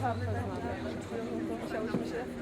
çantasına. Çalışmışız.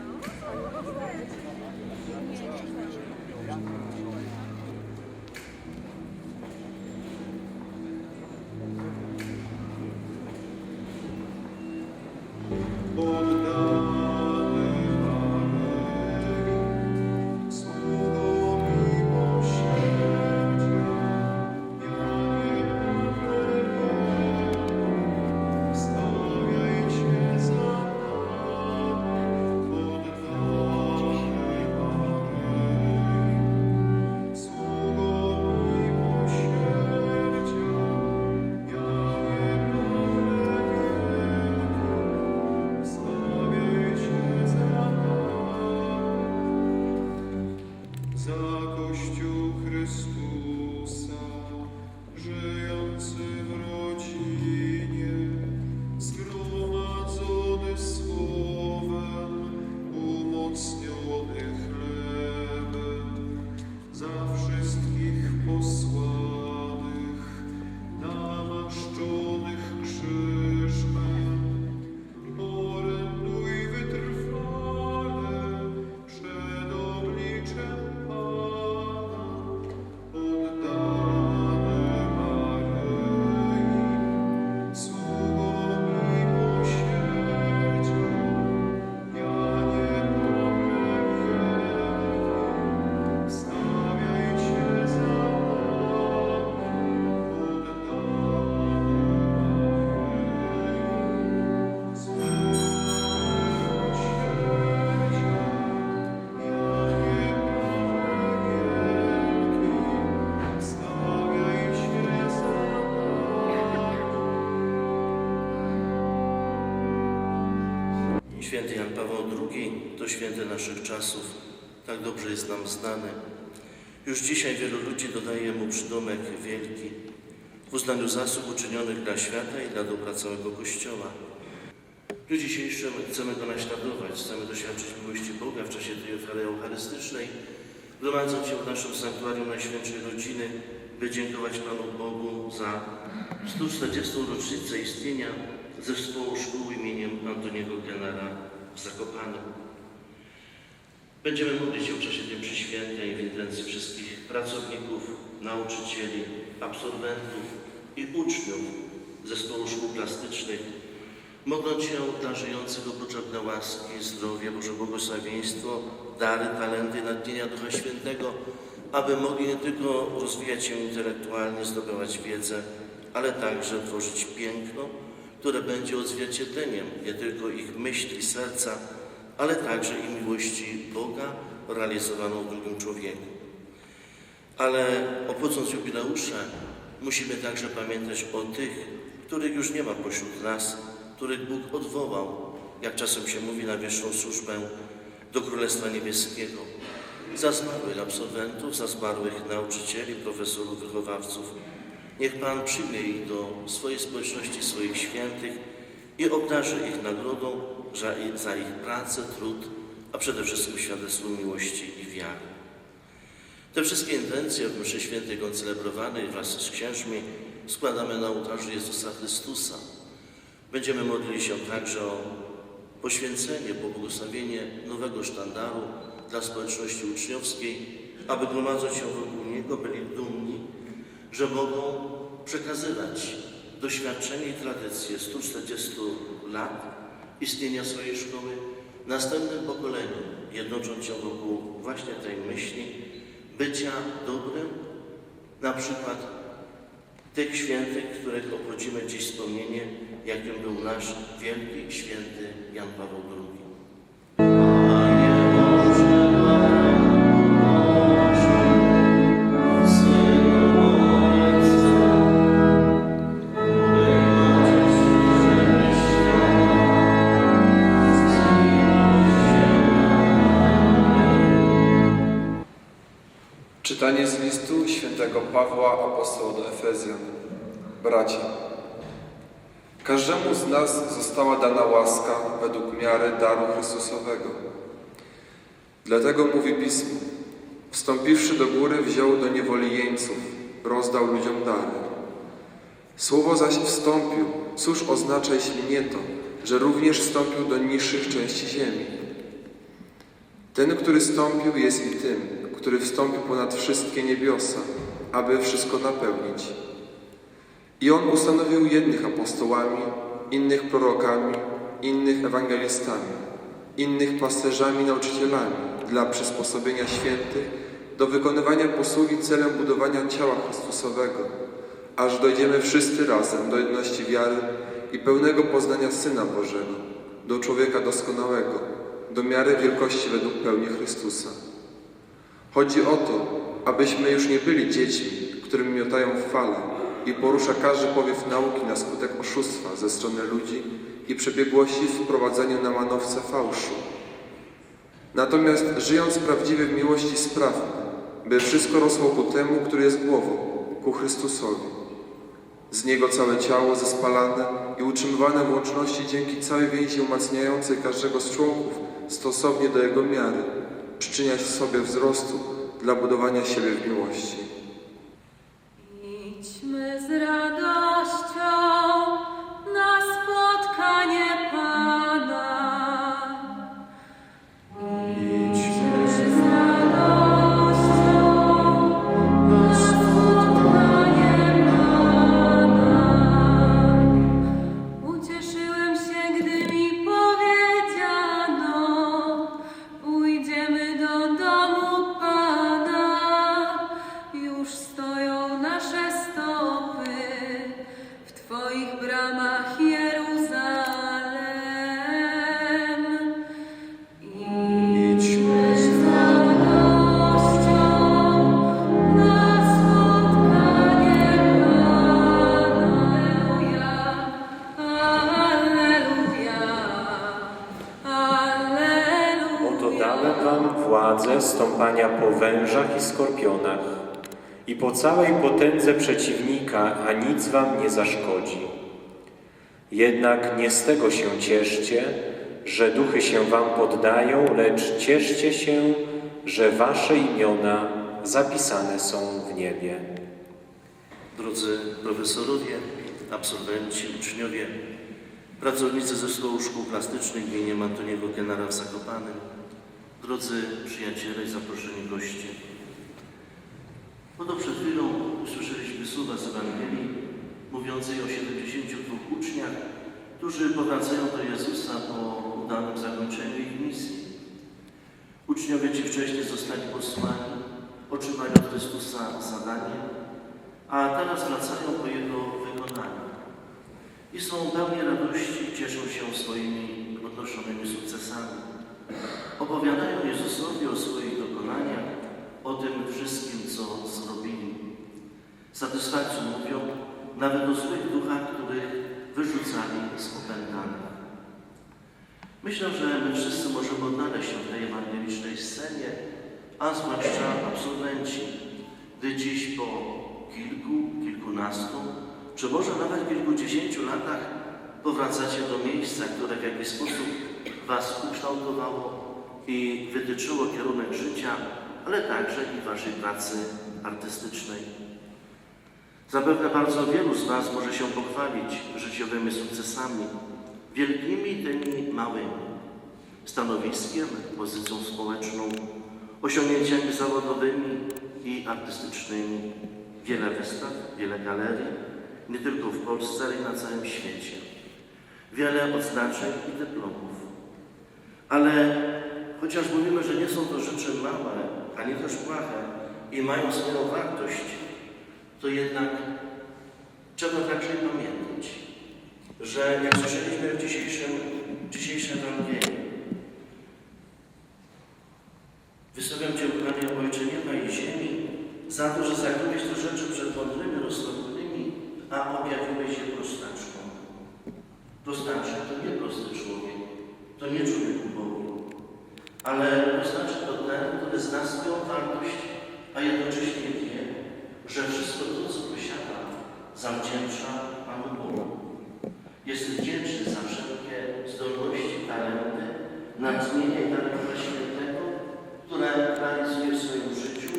Paweł II to święty naszych czasów, tak dobrze jest nam znany. Już dzisiaj wielu ludzi dodaje mu przydomek wielki w uznaniu zasług uczynionych dla świata i dla dobra całego Kościoła. W dniu dzisiejszym chcemy go naśladować, chcemy doświadczyć miłości Boga w czasie tej ofiary eucharystycznej, gromadząc się w naszym sanktuarium Najświętszej Rodziny, by dziękować Panu Bogu za 140. rocznicę istnienia zespołu szkół imieniem Antoniego Genera w. Będziemy modlić się w czasie tej przyświętej w intencji wszystkich pracowników, nauczycieli, absolwentów i uczniów zespołu szkół plastycznych, modląc się dla żyjących ognia łaski, zdrowie, Boże błogosławieństwo, dary, talenty, natchnienia Ducha Świętego, aby mogli nie tylko rozwijać się intelektualnie, zdobywać wiedzę, ale także tworzyć piękno, które będzie odzwierciedleniem nie tylko ich myśli, serca, ale także i miłości Boga realizowaną w drugim człowieku. Ale obchodząc jubileusze, musimy także pamiętać o tych, których już nie ma pośród nas, których Bóg odwołał, jak czasem się mówi, na wieczną służbę do Królestwa Niebieskiego. Za zmarłych absolwentów, za zmarłych nauczycieli, profesorów, wychowawców. Niech Pan przyjmie ich do swojej społeczności, swoich świętych i obdarzy ich nagrodą za, ich pracę, trud, a przede wszystkim świadectwo miłości i wiary. Te wszystkie intencje w mszy świętej koncelebrowanej wraz z księżmi składamy na ołtarzu Jezusa Chrystusa. Będziemy modlili się także o poświęcenie, pobłogosławienie nowego sztandaru dla społeczności uczniowskiej, aby gromadząc się wokół Niego byli dumni, że mogą przekazywać doświadczenie i tradycje 140 lat istnienia swojej szkoły następnym pokoleniom, jednocząc się wokół właśnie tej myśli bycia dobrym, na przykład tych świętych, których obchodzimy dziś wspomnienie, jakim był nasz wielki święty Jan Paweł II. Każdemu z nas została dana łaska według miary daru Chrystusowego. Dlatego mówi Pismo, wstąpiwszy do góry, wziął do niewoli jeńców, rozdał ludziom dary. Słowo zaś wstąpił, cóż oznacza, jeśli nie to, że również wstąpił do niższych części ziemi. Ten, który stąpił, jest i tym, który wstąpił ponad wszystkie niebiosa, aby wszystko napełnić. I on ustanowił jednych apostołami, innych prorokami, innych ewangelistami, innych pasterzami, nauczycielami dla przysposobienia świętych do wykonywania posługi celem budowania ciała Chrystusowego, aż dojdziemy wszyscy razem do jedności wiary i pełnego poznania Syna Bożego, do człowieka doskonałego, do miary wielkości według pełni Chrystusa. Chodzi o to, abyśmy już nie byli dziećmi, którym miotają w fale i porusza każdy powiew nauki na skutek oszustwa ze strony ludzi i przebiegłości w wprowadzaniu na manowce fałszu. Natomiast żyjąc prawdziwie w miłości sprawmy, by wszystko rosło ku temu, który jest głową, ku Chrystusowi. Z Niego całe ciało zespalane i utrzymywane w łączności dzięki całej więzi umacniającej każdego z członków stosownie do Jego miary, przyczyniać sobie wzrostu dla budowania siebie w miłości. Dałem wam władzę stąpania po wężach i skorpionach i po całej potędze przeciwnika, a nic wam nie zaszkodzi. Jednak nie z tego się cieszcie, że duchy się wam poddają, lecz cieszcie się, że wasze imiona zapisane są w niebie. Drodzy profesorowie, absolwenci, uczniowie, pracownicy Zespołu Szkół Plastycznych im. Antoniego Kenara w Zakopanem, drodzy przyjaciele i zaproszeni goście. Oto przed chwilą usłyszeliśmy słowa z Ewangelii mówiącej o 72 uczniach, którzy powracają do Jezusa po udanym zakończeniu ich misji. Uczniowie ci wcześniej zostali posłani, otrzymali od Chrystusa zadanie, a teraz wracają po Jego wykonaniu. I są pełni radości, cieszą się swoimi odnoszonymi sukcesami. Opowiadają Jezusowi o swoich dokonaniach, o tym wszystkim, co zrobili. Satysfakcją mówią nawet o złych duchach, których wyrzucali z opętanych. Myślę, że my wszyscy możemy odnaleźć się w tej ewangelicznej scenie, a zwłaszcza absolwenci, gdy dziś po kilku, kilkunastu, czy może nawet kilkudziesięciu latach powracacie do miejsca, które w jakiś sposób Was ukształtowało i wytyczyło kierunek życia, ale także i Waszej pracy artystycznej. Zapewne bardzo wielu z Was może się pochwalić życiowymi sukcesami, wielkimi tymi małymi, stanowiskiem, pozycją społeczną, osiągnięciami zawodowymi i artystycznymi. Wiele wystaw, wiele galerii, nie tylko w Polsce, ale i na całym świecie. Wiele odznaczeń i dyplomów. Ale chociaż mówimy, że nie są to rzeczy małe, ani też błahe i mają swoją wartość, to jednak trzeba także pamiętać, że jak słyszeliśmy w dzisiejszym, dzisiejszym Ewangelii, wystawiam Cię, Panie Ojcze nieba i ziemi, za to, że zakryłeś te rzeczy przed mądrymi, rozsądnymi, a objawiłeś je prostaczkom. Prostaczek to nie prosty człowiek, to nie człowiek ubogi, ale prostaczek to ten, który zna swoją wartość, a jednocześnie wie, że wszystko to, co posiada, zawdzięcza Panu Bogu. Jest wdzięczny za wszelkie zdolności, talenty, natchnienie i dar Ducha Świętego, które realizuje w swoim życiu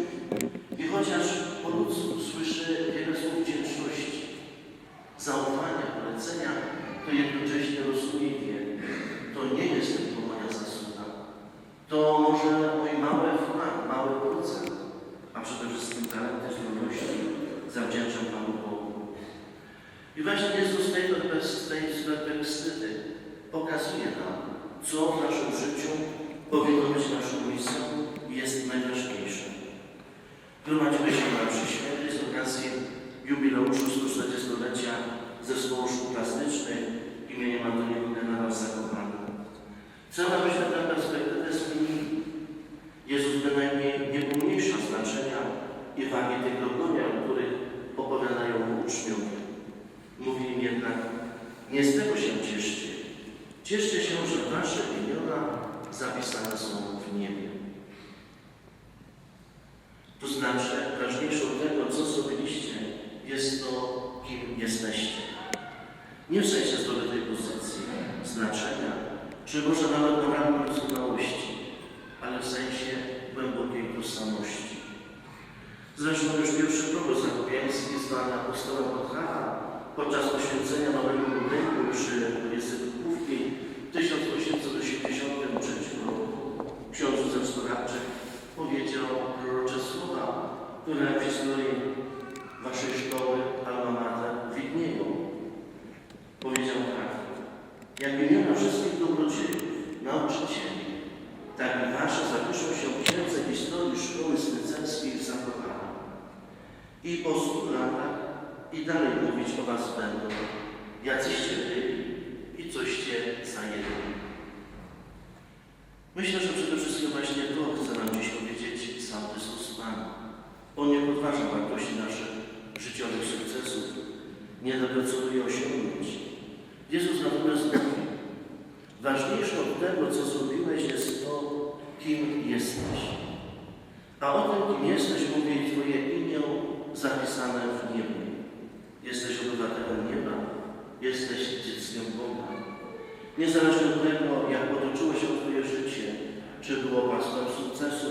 i chociaż po ludzku słyszy wiele słów wdzięczności, zaufania, polecenia, to jednocześnie rozumie i wie, To może mój mały wkład, mały procent, a przede wszystkim talenty zdolności zawdzięczam Panu Bogu. I właśnie Jezus z tej, z tej perspektywy pokazuje nam, co w naszym życiu powinno być naszą misją i jest najważniejsze. Gromadzimy się na mszy świętej z okazji jubileuszu 140-lecia Zespołu Szkół Plastycznych imieniem Antoniego Generała Zakopana. Cel, abyśmy tę perspektywę zmienili. Jezus bynajmniej nie pomniejsza znaczenia i wagi tych dokonań, o których opowiadają uczniowie. Mówi im jednak, nie z tego się cieszcie. Cieszcie wasze imiona zapisane są w niebie. To znaczy, ważniejsze od tego, co zrobiliście, jest to, kim jesteście. Nie w sensie zdobytej pozycji, znaczenia, czy może nawet moralnej doskonałości, ale w sensie głębokiej tożsamości. Zresztą już pierwszy proboszcz zakopiański zwany apostołem Kochana podczas poświęcenia nowego budynku przy ulicy Kupówki w 1883 roku ksiądz Józef powiedział prorocze słowa, które w historii waszej szkoły Alma Mater widnieją. Powiedział tak, jak imiona wszystkich dobrodziejów, nauczycieli, tak i wasze zapiszą się w księdze historii szkoły snycerskiej w Zakopanem. I po stu latach i dalej mówić o was będą, jacyście byli i coście zajęli. Myślę, że przede wszystkim właśnie to chce nam dziś powiedzieć sam Chrystus Pan. On nie podważa wartości naszych życiowych sukcesów, nie deprecjonuje osiągnięć. Jezus natomiast mówi, ważniejsze od tego, co zrobiłeś, jest to, kim jesteś. A o tym, kim jesteś, mówi Twoje imię zapisane w niebie. Jesteś obywatelem nieba, jesteś dzieckiem Boga. Niezależnie od tego, jak potoczyło się Twoje życie, czy było pasmem sukcesu,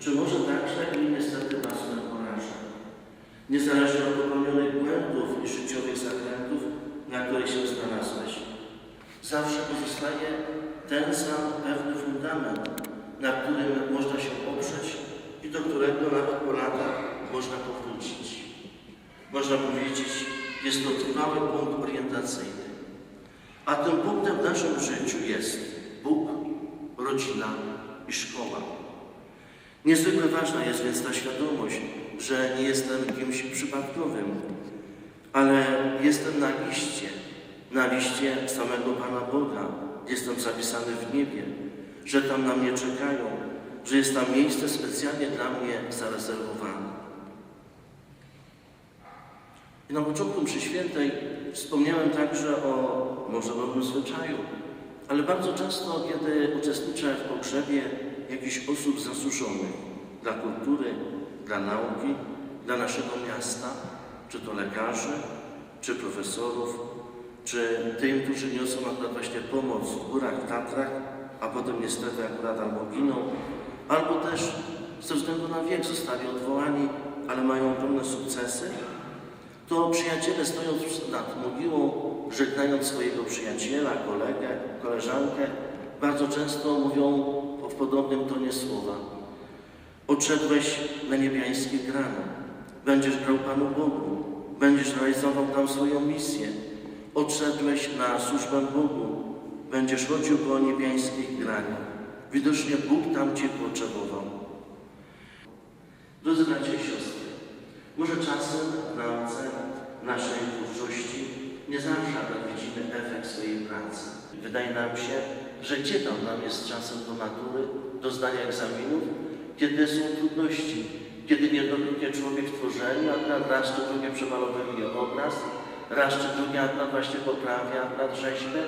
czy może także i niestety pasmem. Niezależnie od popełnionych błędów i życiowych zakrętów, na których się znalazłeś. Zawsze pozostaje ten sam pewny fundament, na którym można się oprzeć i do którego nawet po latach można powrócić. Można powiedzieć, jest to trwały punkt orientacyjny. A tym punktem w naszym życiu jest Bóg, rodzina i szkoła. Niezwykle ważna jest więc ta świadomość, że nie jestem kimś przypadkowym, ale jestem na liście, na liście samego Pana Boga. Jestem zapisany w niebie, że tam na mnie czekają, że jest tam miejsce specjalnie dla mnie zarezerwowane. I na początku mszy świętej wspomniałem także o może nowym zwyczaju, ale bardzo często, kiedy uczestniczę w pogrzebie jakichś osób zasłużonych dla kultury, dla nauki, dla naszego miasta, czy to lekarzy, czy profesorów, czy tym, którzy niosą akurat właśnie pomoc w górach, Tatrach, a potem niestety akurat albo giną, albo też ze względu na wiek zostali odwołani, ale mają ogromne sukcesy, to przyjaciele stojąc nad mogiłą, żegnając swojego przyjaciela, kolegę, koleżankę, bardzo często mówią w podobnym tonie słowa. Odszedłeś na niebiańskie grany. Będziesz grał Panu Bogu. Będziesz realizował tam swoją misję. Odszedłeś na służbę Bogu. Będziesz chodził po niebiańskich graniach. Widocznie Bóg tam Cię potrzebował. Drodzy bracia i siostry, może czasem w nauce naszej twórczości nie zawsze widzimy efekt swojej pracy. Wydaje nam się, że gdzie tam nam jest czasem do matury, do zdania egzaminów, kiedy są trudności, kiedy niejednokrotnie człowiek w tworzeniu, akurat raz czy drugie przemalowuje obraz, raz czy drugie akurat właśnie poprawia akurat rzeźbę,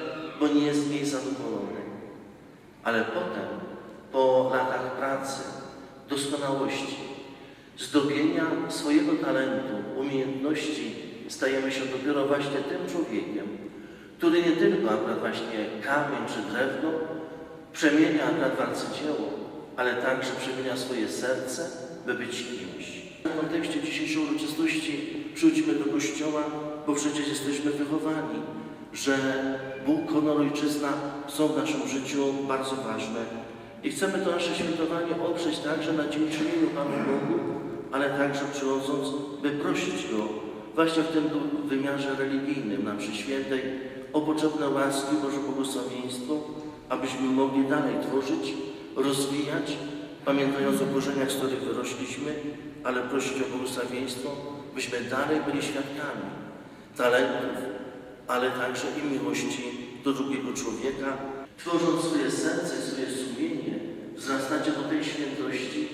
bo nie jest niej zadowolony. Ale potem, po latach pracy, doskonałości, zdobienia swojego talentu, umiejętności, stajemy się dopiero właśnie tym człowiekiem, który nie tylko akurat właśnie kamień czy drewno przemienia akurat w arcydzieło, ale także przemienia swoje serce, by być kimś. W kontekście dzisiejszej uroczystości przyjdźmy do Kościoła, bo przecież jesteśmy wychowani, że Bóg, honor, ojczyzna są w naszym życiu bardzo ważne I chcemy to nasze świętowanie oprzeć także na dziękczynieniu Panu Bogu, ale także przychodząc, by prosić Go właśnie w tym wymiarze religijnym na mszy świętej o potrzebne łaski Boże błogosławieństwo, abyśmy mogli dalej tworzyć, rozwijać, pamiętając o korzeniach, z których wyrośliśmy, ale prosić o błogosławieństwo, byśmy dalej byli świadkami talentów, ale także i miłości do drugiego człowieka, tworząc swoje serce, swoje sumienie, wzrastacie do tej świętości,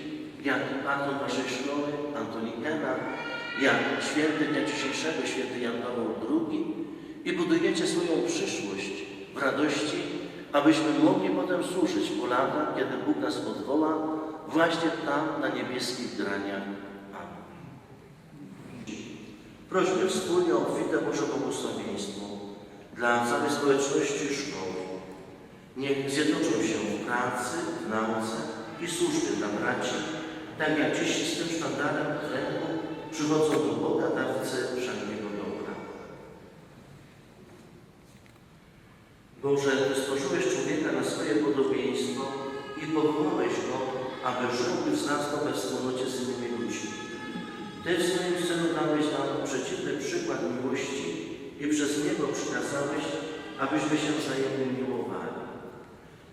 jak patron naszej szkoły, Antoni Kena, jak święty dnia dzisiejszego, święty Jan Paweł II i budujecie swoją przyszłość w radości, abyśmy mogli potem służyć po latach, kiedy Bóg nas odwoła, właśnie tam na niebieskich graniach. Amen. Prośmy wspólnie o obfite Boże błogosławieństwo dla całej społeczności szkoły. Niech zjednoczą się w pracy, w nauce i służbie dla braci, tak jak dziś z tym sztandarem w ręku przychodzą do Boga dawcy wszelkiego dobra. Boże, Ty i powołałeś go, aby żył i wzrastał we wspólnocie z innymi ludźmi. Ty w swoim Synu dałeś nam przeciwny przykład miłości i przez Niego przykazałeś, abyśmy się wzajemnie miłowali.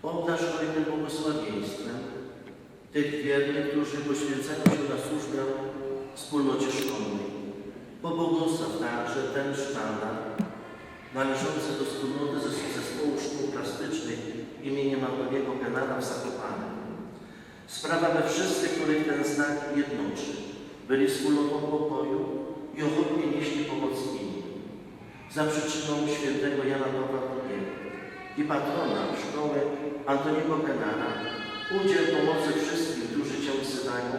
Obdarz hojnym błogosławieństwem tych wiernych, którzy poświęcają się na służbę wspólnocie szkolnej. Pobłogosław także ten sztandar należący do wspólnoty zes- zespołu szkół plastycznych imieniem Antoniego Kenara w Zakopanem. Sprawa we wszyscy, których ten znak jednoczy, byli wspólnotą pokoju i ochotnie nieśli pomoc innym. Za przyczyną świętego Jana Pawła II i patrona szkoły Antoniego Kenara udziel pomocy wszystkim, którzy Cię wzywają,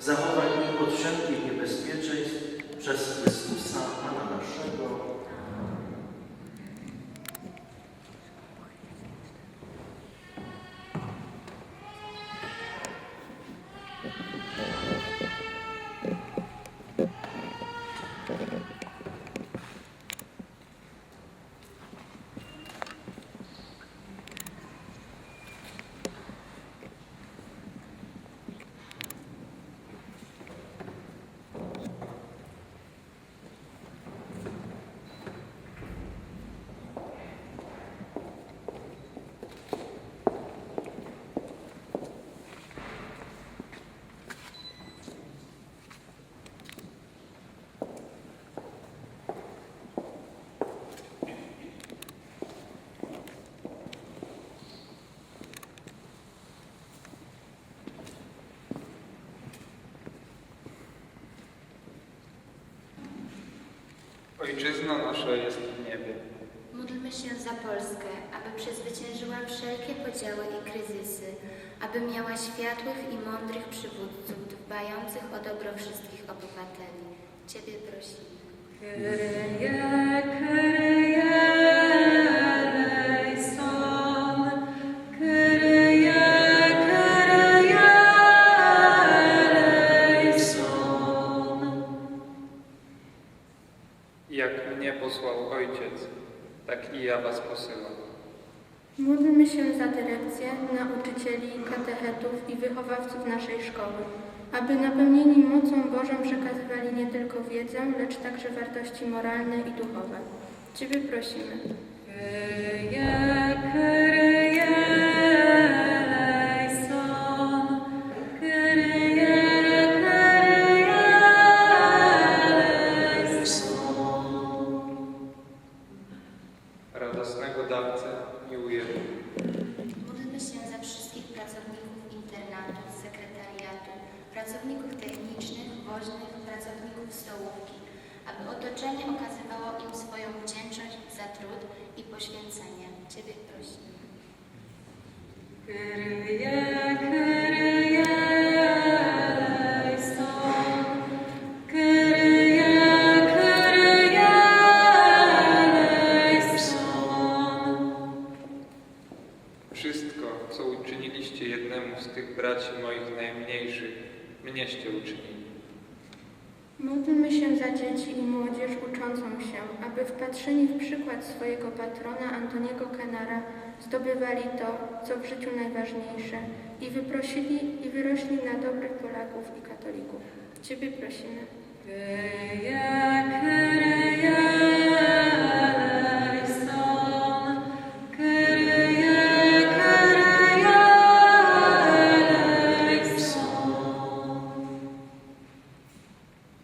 zachowaj ich od wszelkich niebezpieczeństw przez Chrystusa Pana naszego. Ojczyzno nasza jest w niebie. Módlmy się za Polskę, aby przezwyciężyła wszelkie podziały i kryzysy, aby miała światłych i mądrych przywódców dbających o dobro wszystkich obywateli. Ciebie prosimy. Kyrie, Kyrie nauczycieli, katechetów i wychowawców naszej szkoły, aby napełnieni mocą Bożą przekazywali nie tylko wiedzę, lecz także wartości moralne i duchowe. Ciebie prosimy. Radosnego dawcę miłujemy. Się za wszystkich pracowników internatu, sekretariatu, pracowników technicznych, woźnych, pracowników stołówki, aby otoczenie okazywało im swoją wdzięczność za trud i poświęcenie. Ciebie prosimy. na dobrych Polaków i katolików. Ciebie prosimy. Kyria, Kyria.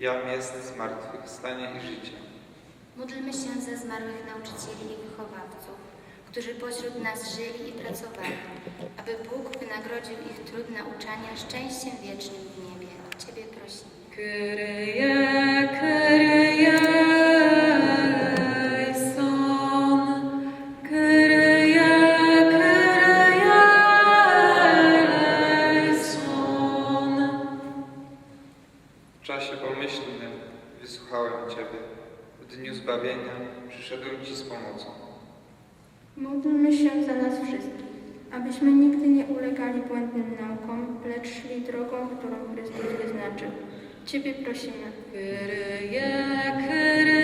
Jam jest zmartwychwstanie i życie. Módlmy się za zmarłych nauczycieli i wychowawców, którzy pośród nas żyli i pracowali aby Bóg wynagrodził ich trud nauczania szczęściem wiecznym w niebie. Ciebie prosimy. znaczy. Ciebie prosimy. Kyrie, kyrie.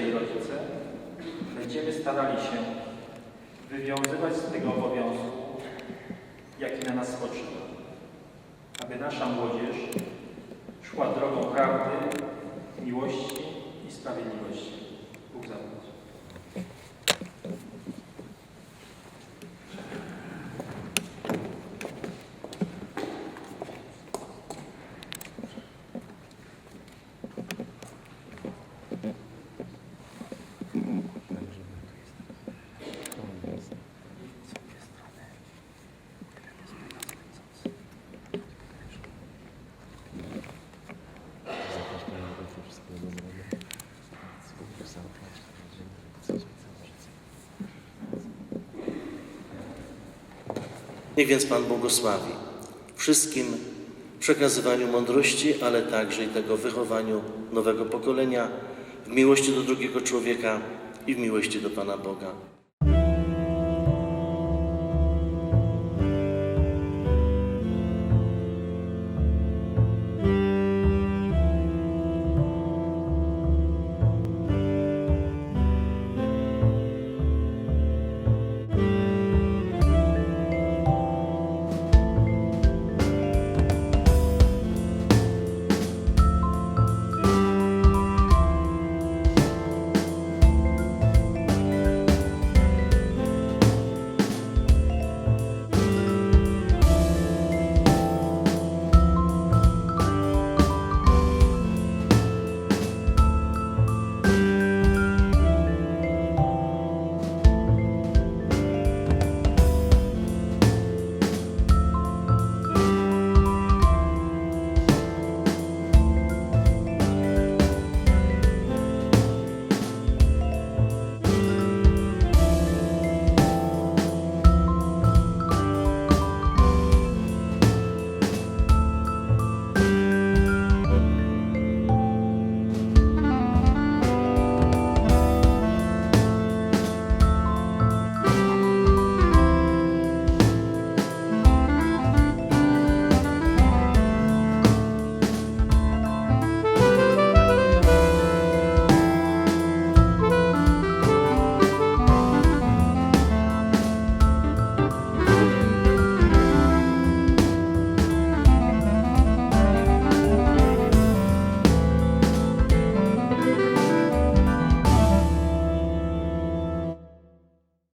I rodzice, będziemy starali się wywiązywać z tego obowiązku, jaki na nas spoczywa, aby nasza młodzież szła drogą prawdy, miłości i sprawiedliwości. Bóg zapłać. Niech więc Pan błogosławi wszystkim przekazywaniu mądrości, ale także i tego wychowaniu nowego pokolenia w miłości do drugiego człowieka i w miłości do Pana Boga.